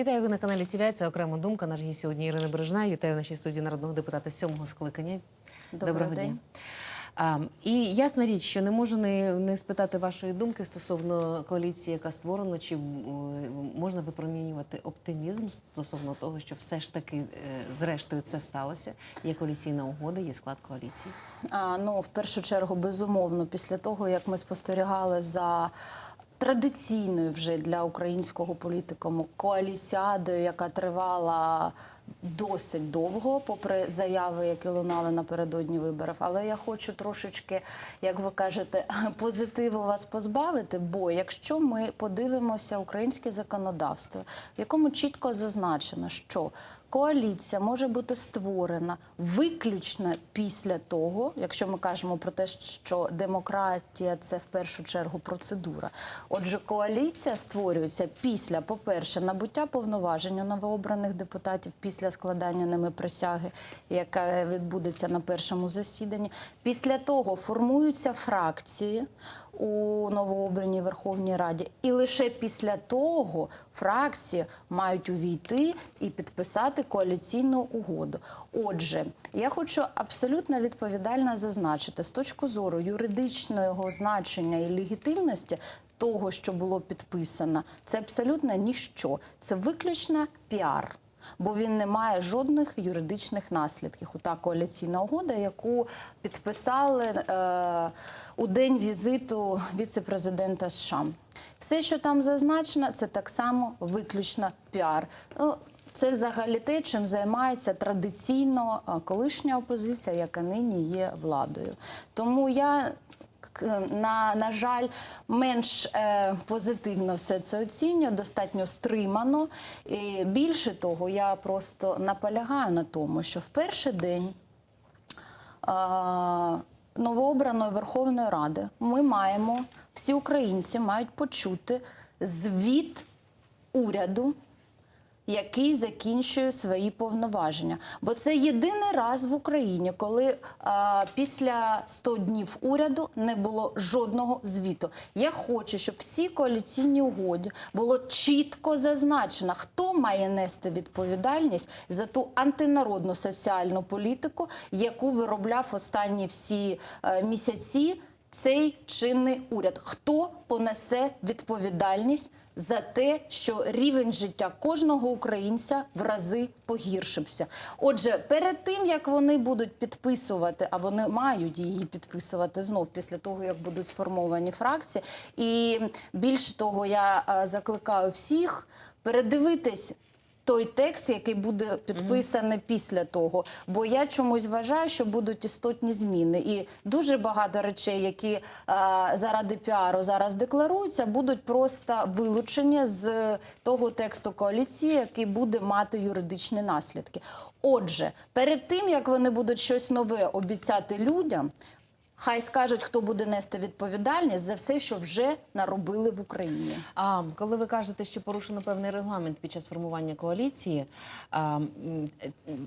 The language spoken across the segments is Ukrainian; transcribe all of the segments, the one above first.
Вітаю ви на каналі ТВ. Це окрема думка. Наш гість сьогодні Ірина Бережна. Вітаю в нашій студії народного депутата сьомого скликання. Добрий Доброго дня. А, і ясна річ, що не можу не, не спитати вашої думки стосовно коаліції, яка створена, чи можна випромінювати оптимізм стосовно того, що все ж таки, е, зрештою, це сталося. Є коаліційна угода, є склад коаліції. А, ну, в першу чергу, безумовно, після того, як ми спостерігали за традиційною вже для українського політикуму коаліціадою, яка тривала досить довго, попри заяви, які лунали напередодні виборів. Але я хочу трошечки, як ви кажете, позитиву вас позбавити. Бо якщо ми подивимося українське законодавство, в якому чітко зазначено, що Коаліція може бути створена виключно після того, якщо ми кажемо про те, що демократія це в першу чергу процедура. Отже, коаліція створюється після, по-перше, набуття повноважень у новообраних депутатів після складання ними присяги, яка відбудеться на першому засіданні. Після того формуються фракції у новообраній Верховній Раді, і лише після того фракції мають увійти і підписати коаліційну угоду. Отже, я хочу абсолютно відповідально зазначити з точки зору юридичного значення і легітимності. Того, що було підписано, це абсолютно ніщо. Це виключно піар, бо він не має жодних юридичних наслідків. У та коаліційна угода, яку підписали е, у день візиту віце-президента США. Все, що там зазначено, це так само виключно піар. Ну, це взагалі те, чим займається традиційно е, колишня опозиція, яка нині є владою. Тому я на, на жаль, менш е, позитивно все це оцінюю, достатньо стримано. І більше того, я просто наполягаю на тому, що в перший день е, новообраної Верховної Ради ми маємо, всі українці мають почути звіт уряду який закінчує свої повноваження. Бо це єдиний раз в Україні, коли а, після 100 днів уряду не було жодного звіту. Я хочу, щоб всі коаліційні угоді було чітко зазначено, хто має нести відповідальність за ту антинародну соціальну політику, яку виробляв останні всі е, місяці. Цей чинний уряд, хто понесе відповідальність за те, що рівень життя кожного українця в рази погіршився. Отже, перед тим як вони будуть підписувати, а вони мають її підписувати знов після того, як будуть сформовані фракції, і більше того, я е, закликаю всіх передивитись. Той текст, який буде підписаний після того, бо я чомусь вважаю, що будуть істотні зміни, і дуже багато речей, які е, заради піару зараз декларуються, будуть просто вилучені з того тексту коаліції, який буде мати юридичні наслідки. Отже, перед тим як вони будуть щось нове обіцяти людям. Хай скажуть, хто буде нести відповідальність за все, що вже наробили в Україні. А коли ви кажете, що порушено певний регламент під час формування коаліції, а,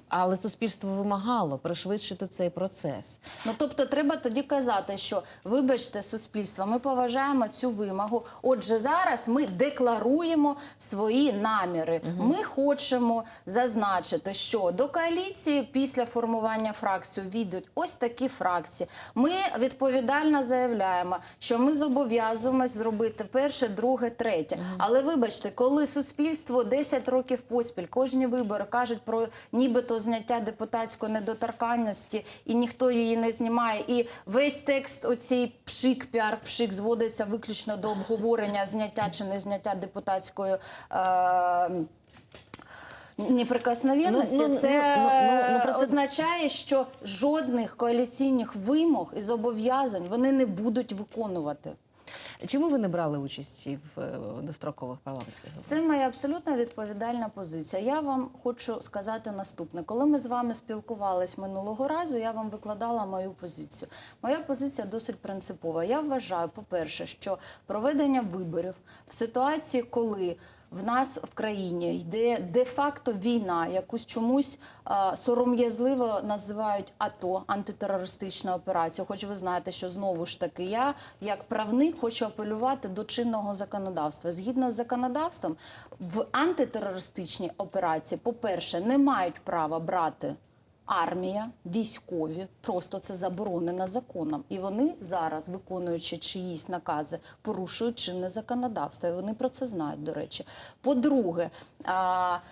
але суспільство вимагало пришвидшити цей процес. Ну тобто, треба тоді казати, що вибачте, суспільство, ми поважаємо цю вимогу. Отже, зараз ми декларуємо свої наміри. Ми хочемо зазначити, що до коаліції після формування фракції війдуть ось такі фракції. Ми відповідально заявляємо, що ми зобов'язуємось зробити перше, друге, третє. Але вибачте, коли суспільство 10 років поспіль кожні вибори кажуть про нібито зняття депутатської недоторканності, і ніхто її не знімає. І весь текст оцій пшик, піар пшик зводиться виключно до обговорення зняття чи не зняття депутатської. Е- Неприкосновенності Ну, ну, це ну, ну, ну, це- означає, що жодних коаліційних вимог і зобов'язань вони не будуть виконувати. Чому ви не брали участі в е, дострокових парламентських виборах? Це моя абсолютно відповідальна позиція. Я вам хочу сказати наступне: коли ми з вами спілкувались минулого разу, я вам викладала мою позицію. Моя позиція досить принципова. Я вважаю, по-перше, що проведення виборів в ситуації, коли в нас в країні йде де-факто війна, якусь чомусь е, сором'язливо називають АТО антитерористична операція. Хоч ви знаєте, що знову ж таки я, як правник, хочу апелювати до чинного законодавства. Згідно з законодавством, в антитерористичній операції, по-перше, не мають права брати. Армія, військові, просто це заборонено законом. І вони зараз, виконуючи чиїсь накази, порушують чинне законодавство. І вони про це знають, до речі. По-друге,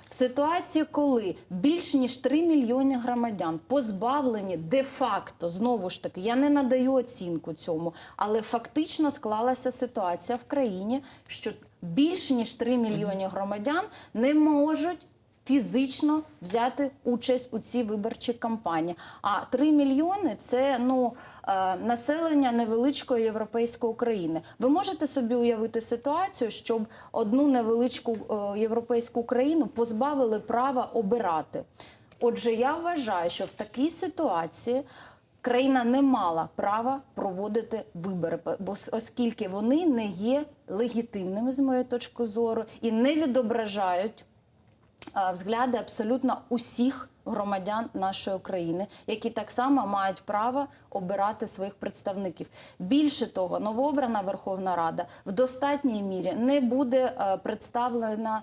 в ситуації, коли більш ніж 3 мільйони громадян позбавлені де-факто, знову ж таки, я не надаю оцінку цьому, але фактично склалася ситуація в країні, що більш ніж 3 мільйони громадян не можуть фізично взяти участь у цій виборчій кампанії. А 3 мільйони це ну е, населення невеличкої європейської України. Ви можете собі уявити ситуацію, щоб одну невеличку е, європейську країну позбавили права обирати. Отже, я вважаю, що в такій ситуації. Країна не мала права проводити вибори, бо оскільки вони не є легітимними з моєї точки зору і не відображають взгляди абсолютно усіх громадян нашої країни, які так само мають право обирати своїх представників. Більше того, новообрана Верховна Рада в достатній мірі не буде е, представлена.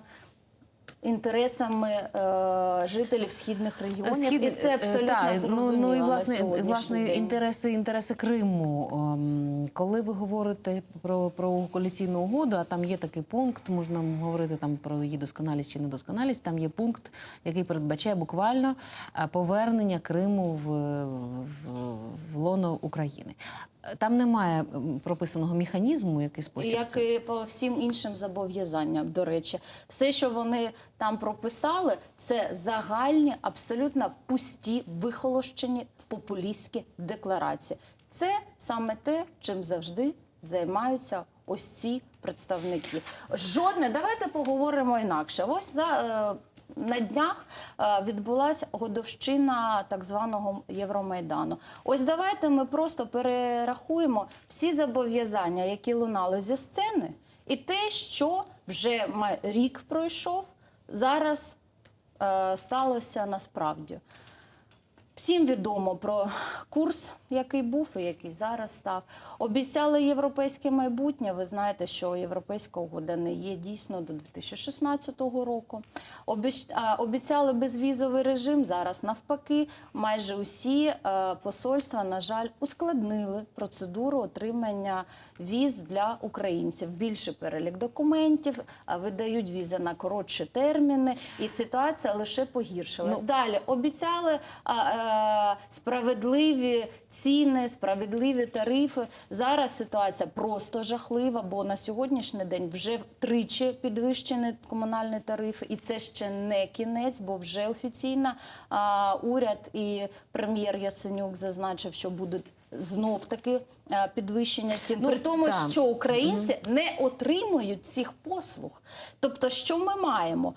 Інтересами е, жителів східних регіонів, Схід- і це е, абсолютно так, зрозуміло Ну, ну і власне, сьогоднішній власне день. інтереси, інтереси Криму. Ем, Коли ви говорите про, про коаліційну угоду, а там є такий пункт, можна говорити там про її досконалість чи недосконалість. Там є пункт, який передбачає буквально е, повернення Криму в, в, в лоно України. Е, Там немає прописаного механізму, який спосіб. Як це- і по всім іншим зобов'язанням, до речі, все, що вони там прописали, це загальні, абсолютно пусті, вихолощені популістські декларації. Це саме те, чим завжди займаються ось ці представники. Жодне, давайте поговоримо інакше. Ось за. е, на днях е, відбулася годовщина так званого Євромайдану. Ось давайте ми просто перерахуємо всі зобов'язання, які лунали зі сцени, і те, що вже рік пройшов, зараз е, сталося насправді. Всім відомо про курс, який був і який зараз став. Обіцяли європейське майбутнє. Ви знаєте, що європейська угода не є дійсно до 2016 року. Обіцяли безвізовий режим. Зараз навпаки, майже усі е, посольства, на жаль, ускладнили процедуру отримання віз для українців. Більше перелік документів, видають візи на коротші терміни, і ситуація лише погіршилась. Ну, Далі обіцяли е, справедливі ціни, справедливі тарифи. Зараз ситуація просто жахлива, бо на сьогоднішній день вже втричі підвищені комунальні тарифи, і це ще не кінець, бо вже офіційно а, уряд і прем'єр Яценюк зазначив, що будуть. Знов таки підвищення цін, Ну, при тому, так. що українці не отримують цих послуг. Тобто, що ми маємо?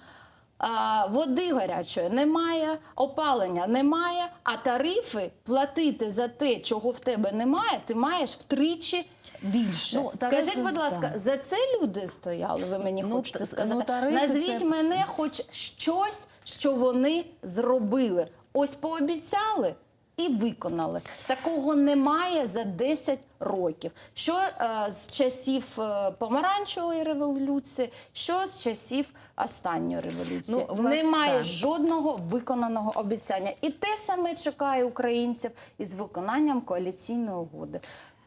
Води гарячої немає, опалення немає, а тарифи платити за те, чого в тебе немає, ти маєш втричі більше. Ну, тарифи, Скажіть, будь ласка, так. за це люди стояли? Ви мені Ну, хочете сказати? ну, тарифи Назвіть це- мене хоч щось, що вони зробили. Ось пообіцяли. І виконали. Такого немає за 10 років. Що е, з часів е, помаранчевої революції, що з часів останньої революції. Ну, власне, немає так. жодного виконаного обіцяння. І те саме чекає українців із виконанням коаліційної угоди.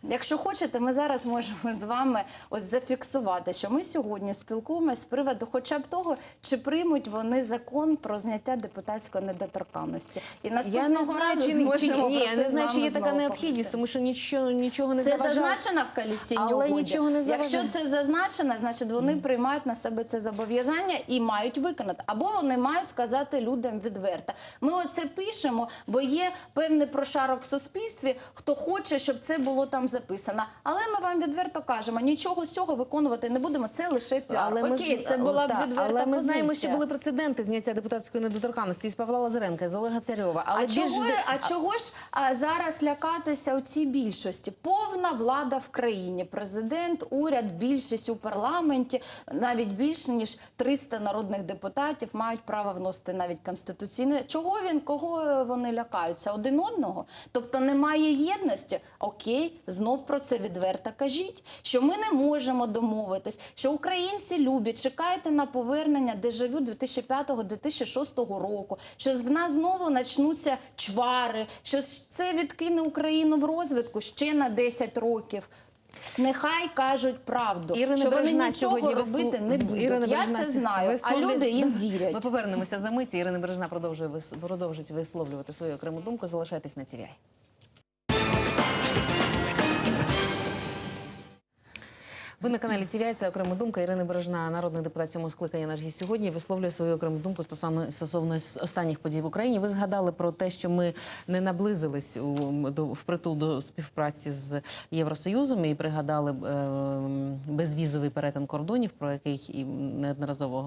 Якщо хочете, ми зараз можемо з вами ось зафіксувати, що ми сьогодні спілкуємося з приводу, хоча б того, чи приймуть вони закон про зняття депутатської недоторканності. І Я наступного не знаю, разу чи, чи, зможемо ні, про я не знаю, чи є така необхідність, тому що нічого, нічого не Це заважає. зазначено в коаліційній Але угоді. нічого не Якщо це зазначено, значить вони приймають на себе це зобов'язання і мають виконати. Або вони мають сказати людям відверто. Ми оце пишемо, бо є певний прошарок в суспільстві, хто хоче, щоб це було там записана. Але ми вам відверто кажемо, нічого з цього виконувати не будемо. Це лише піар. Окей, з- це була б так, відверта Але ми знаємо, що були прецеденти зняття депутатської недоторканності з Павла Лазаренка, з Олега Царьова. Але А чого, де- а чого ж а, зараз лякатися у цій більшості? Повна влада в країні, президент, уряд, більшість у парламенті, навіть більше ніж 300 народних депутатів мають право вносити навіть конституційне. Чого він кого вони лякаються? Один одного? Тобто немає єдності. Окей, знов про це відверто кажіть, що ми не можемо домовитись, що українці люблять, чекайте на повернення дежавю 2005-2006 року, що з нас знову почнуться чвари, що це відкине Україну в розвитку ще на 10 років. Нехай кажуть правду, Ірина що вони нічого сьогодні робити не будуть. Ірина Я Бережна це знаю, а люди їм вірять. Ми повернемося за миті. Ірина Бережна продовжує вис- продовжить висловлювати свою окрему думку. Залишайтесь на ців'яй. Ви на каналі TVI, це окрема думка. Ірина Бережна, народний депутат цьому скликання наш гість сьогодні, висловлює свою окрему думку стосовно стосовно останніх подій в Україні. Ви згадали про те, що ми не наблизились у до впритул до співпраці з Євросоюзом і пригадали е, безвізовий перетин кордонів, про який і неодноразово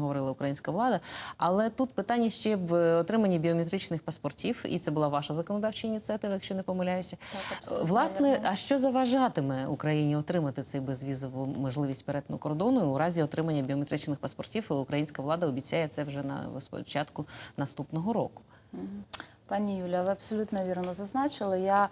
говорила українська влада. Але тут питання ще в отриманні біометричних паспортів, і це була ваша законодавча ініціатива, якщо не помиляюся. Так, Власне, а що заважатиме Україні отримати цей безвізову можливість перетину кордону у разі отримання біометричних паспортів? І Українська влада обіцяє це вже на початку наступного року. Пані Юля, ви абсолютно вірно зазначили. Я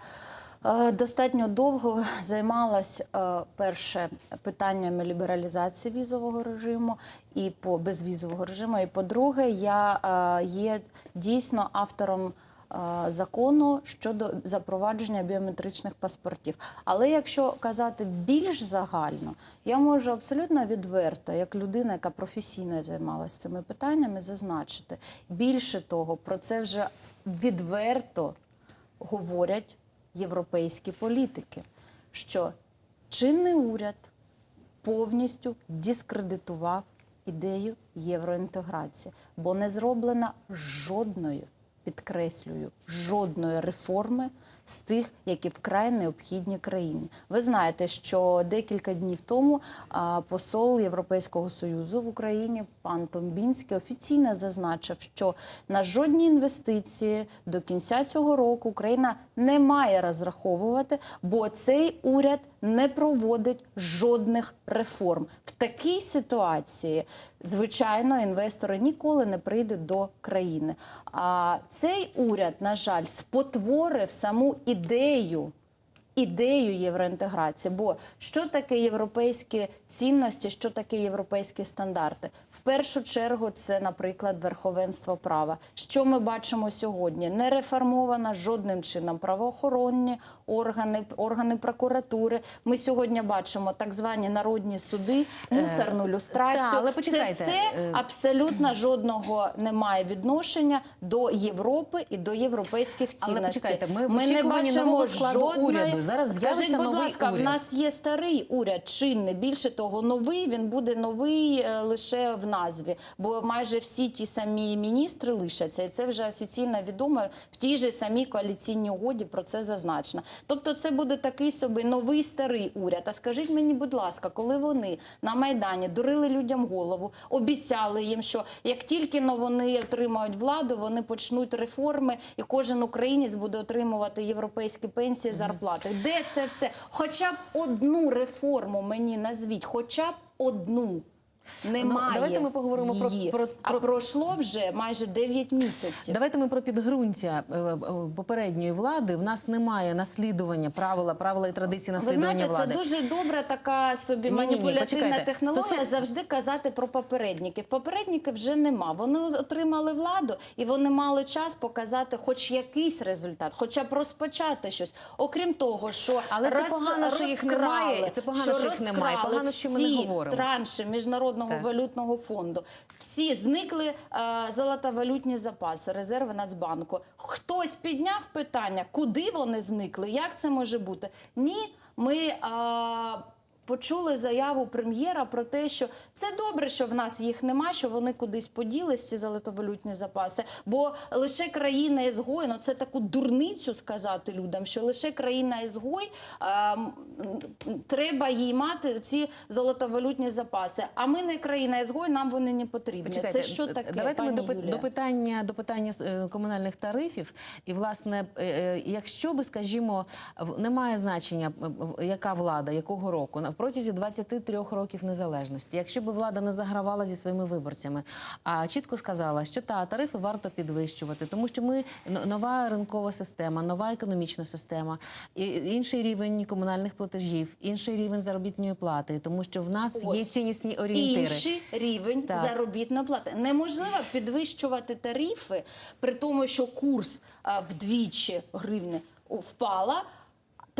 е, достатньо довго займалась е, перше питаннями лібералізації візового режиму і по безвізового режиму. І по-друге, я е, є дійсно автором. Е, Закону щодо запровадження біометричних паспортів. Але якщо казати більш загально, я можу абсолютно відверто, як людина, яка професійно займалася цими питаннями, зазначити. Більше того, про це вже відверто говорять європейські політики, що чинний уряд повністю дискредитував ідею євроінтеграції, бо не зроблена жодної, підкреслюю, жодної реформи з тих, які вкрай необхідні країні. Ви знаєте, що декілька днів тому посол Європейського союзу в Україні пан Томбінський офіційно зазначив, що на жодні інвестиції до кінця цього року Україна не має розраховувати, бо цей уряд не проводить жодних реформ. В такій ситуації, звичайно, інвестори ніколи не прийдуть до країни. А цей уряд, на жаль, спотворив саму ідею. Ідею євроінтеграції, бо що таке європейські цінності, що таке європейські стандарти? В першу чергу це, наприклад, верховенство права. Що ми бачимо сьогодні? Не реформована жодним чином правоохоронні органи, органи прокуратури. Ми сьогодні бачимо так звані народні суди, мусорну люстрацію. та, але почекайте, Це все е, абсолютно жодного немає відношення до Європи і до європейських Але почекайте, ми в очікуванні нового складу уряду. Зараз Скажіть, будь новий ласка, уряд. в нас є старий уряд, чинний. Більше того, новий він буде новий е, лише в назві, бо майже всі ті самі міністри лишаться, і це вже офіційно відомо в тій же самій коаліційній угоді. Про це зазначено. Тобто, це буде такий собі новий старий уряд. А скажіть мені, будь ласка, коли вони на майдані дурили людям голову, обіцяли їм, що як тільки но вони отримають владу, вони почнуть реформи, і кожен українець буде отримувати європейські пенсії, зарплати. Де це все? Хоча б одну реформу мені назвіть, хоча б одну. Немає. Ну, давайте ми поговоримо про- її. про- а пройшло вже майже 9 місяців. Давайте ми про підґрунтя е, е, попередньої влади. В нас немає наслідування правила, правила і традиції Ви наслідування знаєте, влади. це дуже добра така собі маніпулятивна технологія Стосовно- завжди казати про попередників. Попередників вже нема. Вони отримали владу і вони мали час показати хоч якийсь результат, хоча б розпочати щось. Окрім того, що Але це погано, що їх немає, це погано, що їх немає, погано, що ми не говоримо. транші міжнародного Так. валютного фонду. Всі зникли е, золотовалютні запаси, резерви Нацбанку. Хтось підняв питання, куди вони зникли, як це може бути? Ні, ми. Е, почули заяву прем'єра про те, що це добре, що в нас їх нема, що вони кудись поділись, ці золотовалютні запаси. Бо лише країна ізгой, ну це таку дурницю сказати людям, що лише країна ізгой а, треба їй мати ці золотовалютні запаси. А ми не країна ізгой, нам вони не потрібні. Почекайте, це що таке? Давайте пані ми до, Юлія? до питання до питання е, комунальних тарифів. І власне, е, е, якщо би, скажімо, немає значення, яка влада, якого року, протязі 23 років незалежності, якщо би влада не загравала зі своїми виборцями, а чітко сказала, що та тарифи варто підвищувати, тому що ми нова ринкова система, нова економічна система, інший рівень комунальних платежів, інший рівень заробітної плати, тому що в нас є Ось. ціннісні орієнтири. Інший рівень Так. заробітної плати. Неможливо підвищувати тарифи, при тому, що курс а, вдвічі гривни впала,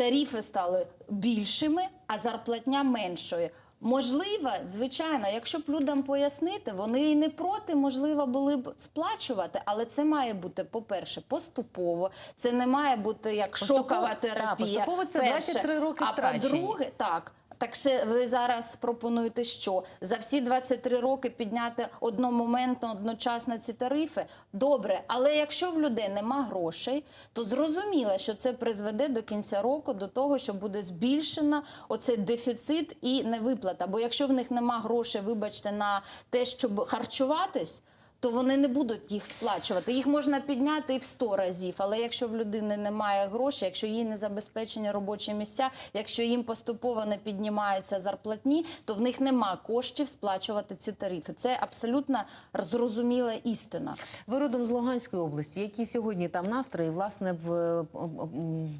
тарифи стали більшими, а зарплатня меншою. Можливо, звичайно, якщо б людям пояснити, вони і не проти, можливо, були б сплачувати, але це має бути, по-перше, поступово. Це не має бути як Поступово- шокова терапія. поступово це Перше. 23 роки а по-друге, так. Так ще ви зараз пропонуєте, що за всі 23 роки підняти одномоментно, одночасно ці тарифи? Добре, але якщо в людей нема грошей, то зрозуміло, що це призведе до кінця року до того, що буде збільшено оцей дефіцит і невиплата. Бо якщо в них нема грошей, вибачте, на те, щоб харчуватись. То вони не будуть їх сплачувати. Їх можна підняти і в 100 разів. Але якщо в людини немає грошей, якщо їй не забезпечені робочі місця, якщо їм поступово не піднімаються зарплатні, то в них нема коштів сплачувати ці тарифи. Це абсолютно зрозуміла істина. Ви родом з Луганської області. Які сьогодні там настрої? Власне, в е,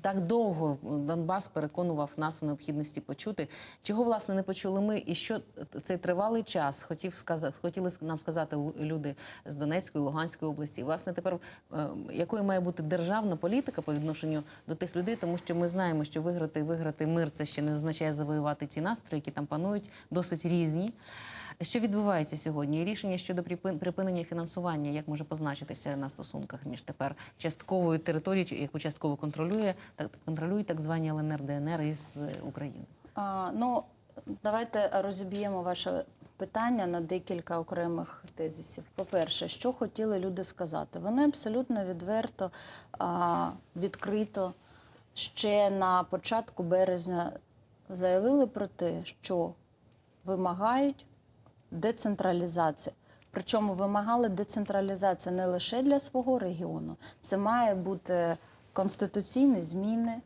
так довго Донбас переконував нас в необхідності почути. Чого власне не почули ми, і що цей тривалий час хотів сказати, хотіли нам сказати люди з Донецької, Луганської області. Власне, тепер е, якою має бути державна політика по відношенню до тих людей, тому що ми знаємо, що виграти виграти мир це ще не означає завоювати ці настрої, які там панують, досить різні. Що відбувається сьогодні? І Рішення щодо припин- припинення фінансування, як може позначитися на стосунках між тепер частковою територією, яку частково контролює так контролюють так звані ЛНР ДНР із е, України? А, ну, давайте розіб'ємо ваше питання на декілька окремих тезисів. По-перше, що хотіли люди сказати? Вони абсолютно відверто, відкрито ще на початку березня заявили про те, що вимагають децентралізації. Причому вимагали децентралізації не лише для свого регіону, це має бути конституційні зміни,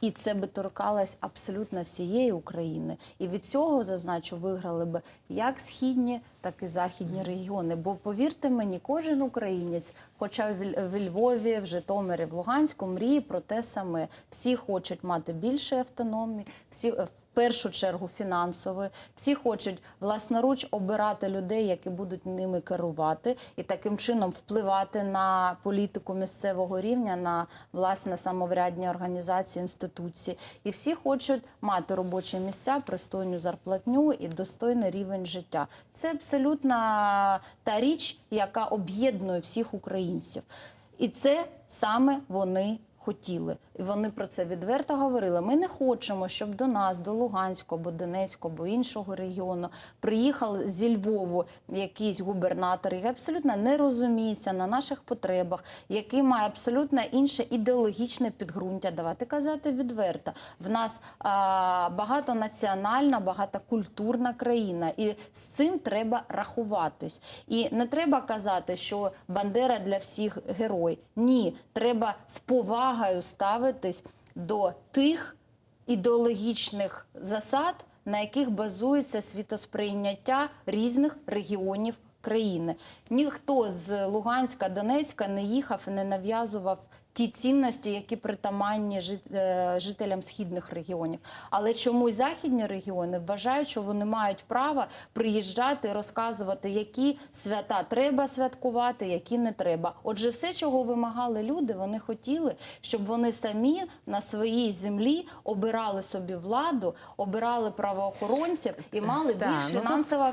і це би торкалось абсолютно всієї України. І від цього зазначу, виграли би як східні, так і західні регіони. Бо повірте мені, кожен українець, хоча в Львові, в Житомирі, в Луганську, мріє про те саме. Всі хочуть мати більше автономії, всі першу чергу фінансової, всі хочуть власноруч обирати людей, які будуть ними керувати, і таким чином впливати на політику місцевого рівня, на власне самоврядні організації, інституції. І всі хочуть мати робочі місця, пристойну зарплатню і достойний рівень життя. Це абсолютно та річ, яка об'єднує всіх українців. І це саме вони хотіли. І вони про це відверто говорили. Ми не хочемо, щоб до нас, до Луганського або Донецького або іншого регіону, приїхав зі Львову якийсь губернатор, який абсолютно не розуміється на наших потребах, який має абсолютно інше ідеологічне підґрунтя. Давайте казати відверто. В нас а, багатонаціональна, багатокультурна країна, і з цим треба рахуватись. І не треба казати, що Бандера для всіх герой. Ні, треба з повагою ставитись до тих ідеологічних засад, на яких базується світосприйняття різних регіонів країни. Ніхто з Луганська, Донецька не їхав не нав'язував ті цінності, які притаманні е, жителям східних регіонів. Але чомусь західні регіони вважають, що вони мають право приїжджати розказувати, які свята треба святкувати, які не треба. Отже, все, чого вимагали люди, вони хотіли, щоб вони самі на своїй землі обирали собі владу, обирали правоохоронців і мали більш ну,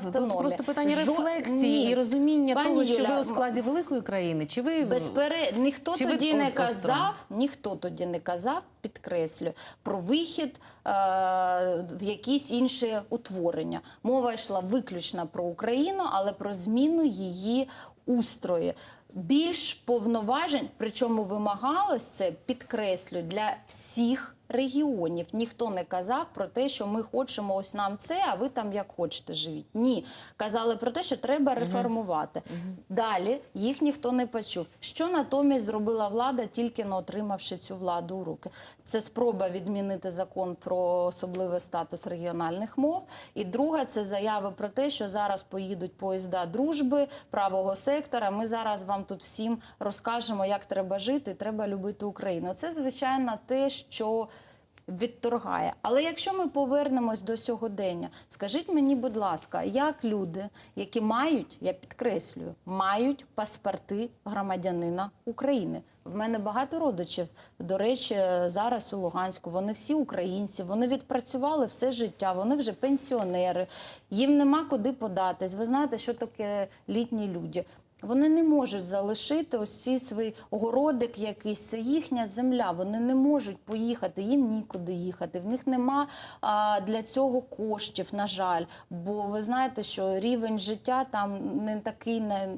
тут- тут просто питання рефлексії і розуміння Пані того, що Юля, ви у складі великої країни, чи ви Безпере... Ніхто Чи ви тоді не казав, казав, ніхто тоді не казав, підкреслю, про вихід е, в якісь інші утворення. Мова йшла виключно про Україну, але про зміну її устрої. Більш повноважень, причому вимагалось це, підкреслю, для всіх регіонів. Ніхто не казав про те, що ми хочемо ось нам це, а ви там як хочете живіть. Ні. Казали про те, що треба реформувати. Далі їх ніхто не почув. Що натомість зробила влада, тільки не отримавши цю владу у руки? Це спроба відмінити закон про особливий статус регіональних мов. І друга це заяви про те, що зараз поїдуть поїзда дружби, правого сектора. Ми зараз вам тут всім розкажемо, як треба жити, треба любити Україну. Це звичайно те, що відторгає. Але якщо ми повернемось до сьогодення, скажіть мені, будь ласка, як люди, які мають, я підкреслюю, мають паспорти громадянина України. В мене багато родичів, до речі, зараз у Луганську. Вони всі українці, вони відпрацювали все життя, вони вже пенсіонери, їм нема куди податись. Ви знаєте, що таке літні люди. Вони не можуть залишити ось ці свій огородик якийсь, це їхня земля. Вони не можуть поїхати, їм нікуди їхати. В них нема а, для цього коштів, на жаль. Бо ви знаєте, що рівень життя там не такий не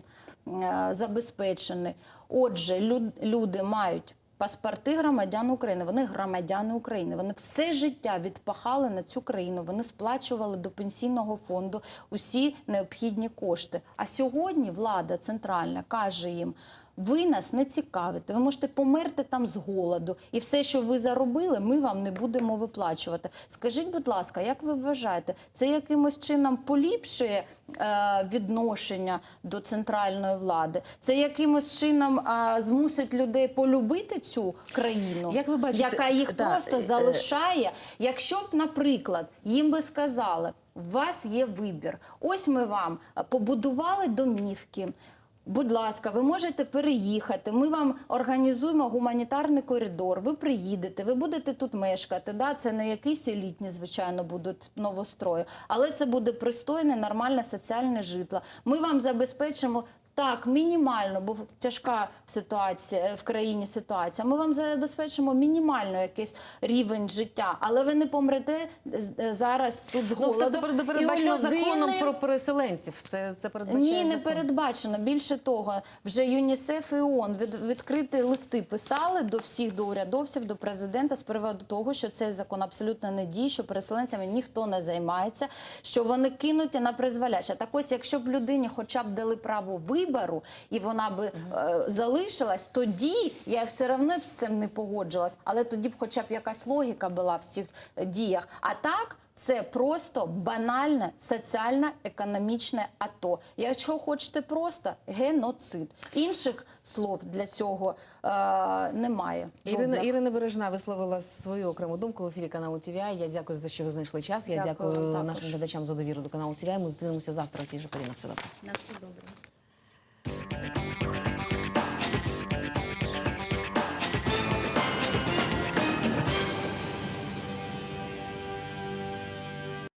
е, забезпечений. Отже, люд- люди мають. Паспорти громадян України, вони громадяни України. Вони все життя відпахали на цю країну. Вони сплачували до пенсійного фонду усі необхідні кошти. А сьогодні влада центральна каже їм: ви нас не цікавите, ви можете померти там з голоду, і все, що ви заробили, ми вам не будемо виплачувати. Скажіть, будь ласка, як ви вважаєте, це якимось чином поліпшує е, відношення до центральної влади? Це якимось чином е, змусить людей полюбити цю країну, Як ви бачите, яка їх да, просто е, залишає? Якщо б, наприклад, їм би сказали, у вас є вибір. Ось ми вам побудували домівки. Будь ласка, ви можете переїхати. Ми вам організуємо гуманітарний коридор. Ви приїдете, ви будете тут мешкати. Да, це не якісь елітні, звичайно, будуть новострої, але це буде пристойне, нормальне соціальне житло. Ми вам забезпечимо. Так, мінімально, бо тяжка ситуація в країні ситуація. Ми вам забезпечимо мінімально якийсь рівень життя, але ви не помрете з- зараз тут з Ну, голоду. все це передбачено законом про переселенців. Це, це передбачає ні, не закон. передбачено. Більше того, вже ЮНІСЕФ і ООН від, відкриті листи писали до всіх, до урядовців, до президента з приводу того, що цей закон абсолютно не діє, що переселенцями ніхто не займається, що вони кинуті на призволяще. Так ось, якщо б людині хоча б дали право вибору, і вона би е, залишилась, тоді я все одно б з цим не погоджилась. Але тоді б хоча б якась логіка була в цих е, діях. А так. Це просто банальне соціально-економічне АТО. Якщо хочете просто геноцид. Інших слов для цього е, немає. Ірина, жодних. Ірина Бережна висловила свою окрему думку в ефірі каналу ТВІ. Я дякую за те, що ви знайшли час. Я Дякую дякую, нашим глядачам за довіру до каналу ТВІ. Ми зустрінемося завтра в цій же порі. На все добре. На все добре. Thank you.